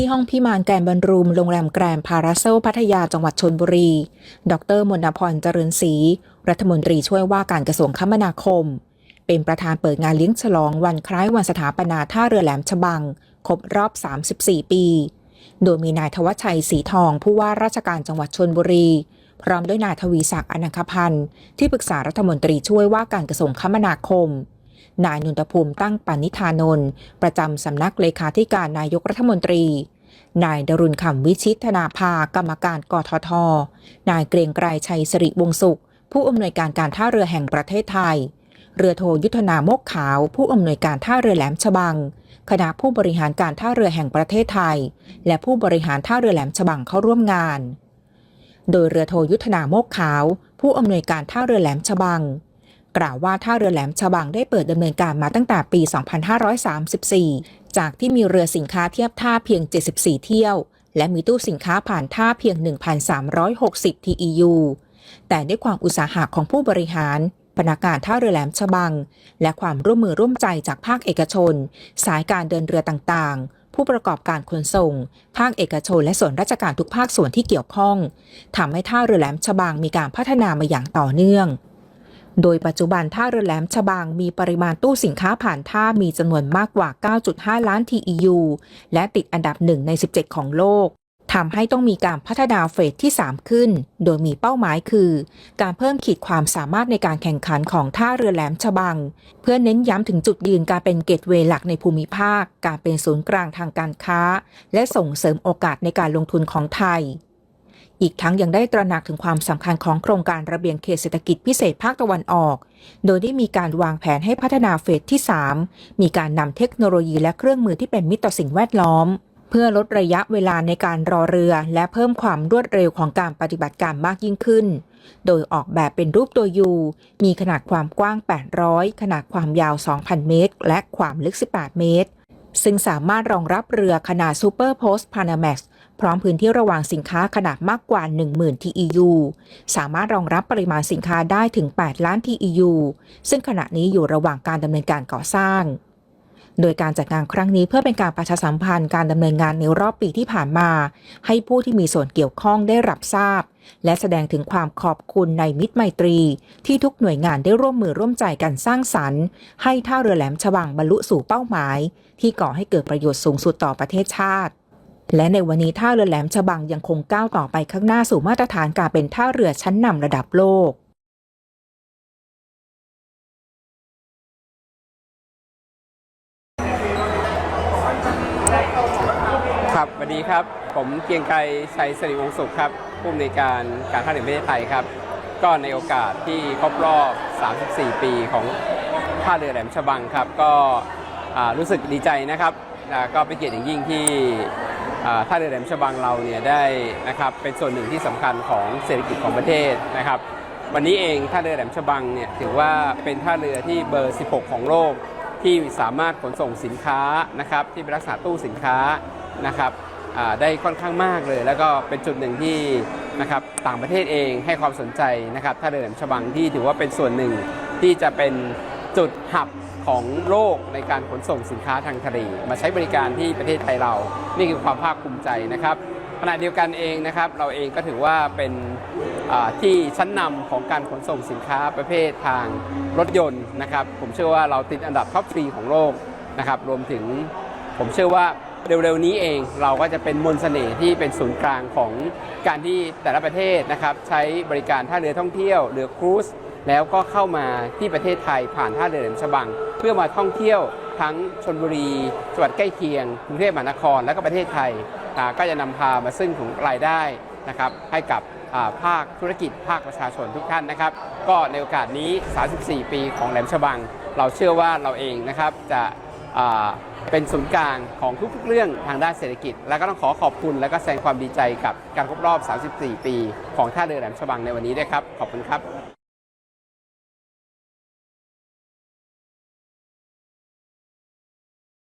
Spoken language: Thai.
ที่ห้องพิมานแกรนบอลรูมโรงแรมแกรนพาราเซลพัทยาจังหวัดชนบุรี ดรมนพรเจริญศรี รัฐมนตรีช่วยว่าการกระทรวงคมนาคม เป็นประธานเปิดงานเลี้ยงฉลองวันคล้ายวันสถาปนาท่าเรือแหลมฉบัง ครบรอบ 34 ปี โดยมีนายทวชชัยสีทองผู้ว่าราชการจังหวัดชนบุรี พร้อมด้วยนายทวีศักดิ์อนังคพันธ์ที่ปรึกษารัฐมนตรีช่วยว่าการกระทรวงคมนาคม นายนนทภูมิตั้งปณิธานนท์ประจำสำนักเลขาธิการนายกรัฐมนตรี นายดรุณคำวิชิตธนาภากรรมการกทท นายเกรียงไกรชัยสริวงศ์สุข ผู้อำนวยการการท่าเรือแห่งประเทศไทย เรือโทยุทธนามกขาว ผู้อำนวยการท่าเรือแหลมฉบัง คณะผู้บริหารการท่าเรือแห่งประเทศไทย และผู้บริหารท่าเรือแหลมฉบังเข้าร่วมงาน โดยเรือโทยุทธนามกขาว ผู้อำนวยการท่าเรือแหลมฉบัง กล่าวว่าท่าเรือแหลมฉบังได้เปิดดำเนินการมาตั้งแต่ปี 2534 จากที่มีเรือสินค้าเทียบท่าเพียง 74 เที่ยว และมีตู้สินค้าผ่านท่าเพียง 1,360 TEU แต่ด้วยความอุตสาหะของผู้บริหารพนักงานท่าเรือแหลมฉบัง และความร่วมมือร่วมใจจากภาคเอกชน สายการเดินเรือต่างๆ ผู้ประกอบการขนส่ง ภาคเอกชน และส่วนราชการทุกภาคส่วนที่เกี่ยวข้องทำให้ท่าเรือแหลมฉบังมีการพัฒนามาอย่างต่อเนื่อง โดยปัจจุบันท่าเรือแหลมฉบังมีปริมาณตู้สินค้าผ่านท่ามีจำนวนมากกว่า 9.5 ล้าน TEU และติดอันดับหนึ่งใน 17 ของโลกทำให้ต้องมีการพัฒนาเฟสที่ 3 ขึ้น โดยมีเป้าหมายคือ การเพิ่มขีดความสามารถในการแข่งขันของท่าเรือแหลมฉบัง เพื่อเน้นย้ำถึงจุดยืนการเป็นเกตเวย์หลักในภูมิภาค การเป็นศูนย์กลางทางการค้า และส่งเสริมโอกาสในการลงทุนของไทย อีกทั้งยังได้ตระหนักถึงความสำคัญของโครงการระเบียงเขตเศรษฐกิจพิเศษภาคตะวันออก โดยได้มีการวางแผนให้พัฒนาเฟสที่ 3 มีการนำเทคโนโลยีและเครื่องมือที่เป็นมิตรต่อสิ่งแวดล้อม เพื่อลดระยะเวลาในการรอเรือ และเพิ่มความรวดเร็วของการปฏิบัติการมากยิ่งขึ้น โดยออกแบบเป็นรูปตัวยูมีขนาดความกว้าง 800 ขนาดความยาว 2,000 เมตร และความลึก 18 เมตรซึ่งสามารถรองรับเรือขนาด Super Post Panamax พ พร้อมพื้นที่ระหว่างสินค้าขนาดมากกว่า 10,000 TEU สามารถรองรับปริมาณสินค้าได้ถึง 8 ล้าน TEU ซึ่งขณะนี้อยู่ระหว่างการดำเนินการก่อสร้าง โดยการจัดงานครั้งนี้เพื่อเป็นการประชาสัมพันธ์การดำเนินงานในรอบปีที่ผ่านมา ให้ผู้ที่มีส่วนเกี่ยวข้องได้รับทราบ และแสดงถึงความขอบคุณในมิตรไมตรี ที่ทุกหน่วยงานได้ร่วมมือร่วมใจกันสร้างสรรค์ ให้ท่าเรือแหลมฉบังบรรลุสู่เป้าหมาย ที่ก่อให้เกิดประโยชน์สูงสุดต่อประเทศชาติ และในวันนี้ท่าเรือแหลมฉบังยังคงก้าวต่อไปข้างหน้าสู่มาตรฐานการเป็นท่าเรือชั้นนำระดับโลกครับสวัสดีครับ ผมเกียงไกรชัยสิริวงศุขครับ ผู้อำนวยการการท่าเรือประเทศไทยครับ ก็ในโอกาสที่ครบรอบ 34 ปีของท่าเรือแหลมฉบังครับ ก็รู้สึกดีใจนะครับ ก็เป็นเกียรติอย่างยิ่งที่ ท่าเรือแหลมฉบังเราเนี่ยได้นะครับเป็นส่วนหนึ่งที่สำคัญของเศรษฐกิจของประเทศนะครับวันนี้เองท่าเรือแหลมฉบังเนี่ยถือว่าเป็นท่าเรือที่เบอร์ 16 ของโลก ที่สามารถขนส่งสินค้านะครับที่เป็นลักษณะตู้สินค้านะครับได้ค่อนข้างมากเลย แล้วก็เป็นจุดหนึ่งที่นะครับต่างประเทศเองให้ความสนใจนะครับท่าเรือแหลมฉบังที่ถือว่าเป็นส่วนหนึ่งที่จะเป็นจุดหับ ของโลกในการขนส่งสินค้าทางทะเลมาใช้บริการที่ประเทศไทยเรา นี่คือความภาคภูมิใจนะครับขณะเดียวกันเองนะครับเราเองก็ถือว่าเป็นที่ชั้นนำของการขนส่งสินค้าประเภททางรถยนต์นะครับ ผมเชื่อว่าเราติดอันดับท็อปทรีของโลกนะครับรวมถึงผมเชื่อว่าเร็วๆนี้เองเราก็จะเป็นมนต์เสน่ห์ที่เป็นศูนย์กลางของการที่แต่ละประเทศนะครับใช้บริการท่าเรือท่องเที่ยวเรือครูซ แล้วก็เข้ามาที่ประเทศไทยผ่านท่าเรือแหลมฉบัง เพื่อมาท่องเที่ยวทั้งชนบุรีจังหวัดใกล้เคียงกรุงเทพมหานครและก็ประเทศไทยก็จะนำพามาซึ่งถึงรายได้นะครับให้กับภาคธุรกิจภาคประชาชนทุกท่านนะครับ ก็ในโอกาสนี้ 34 ปีของแหลมฉบัง เราเชื่อว่าเราเองนะครับจะเป็นศูนย์กลางของทุกๆเรื่องทางด้านเศรษฐกิจ และก็ต้องขอขอบคุณ และก็แสดงความดีใจกับการครบรอบ 34 ปี ของท่าเรือแหลมฉบังในวันนี้ด้วยครับ ขอบคุณครับ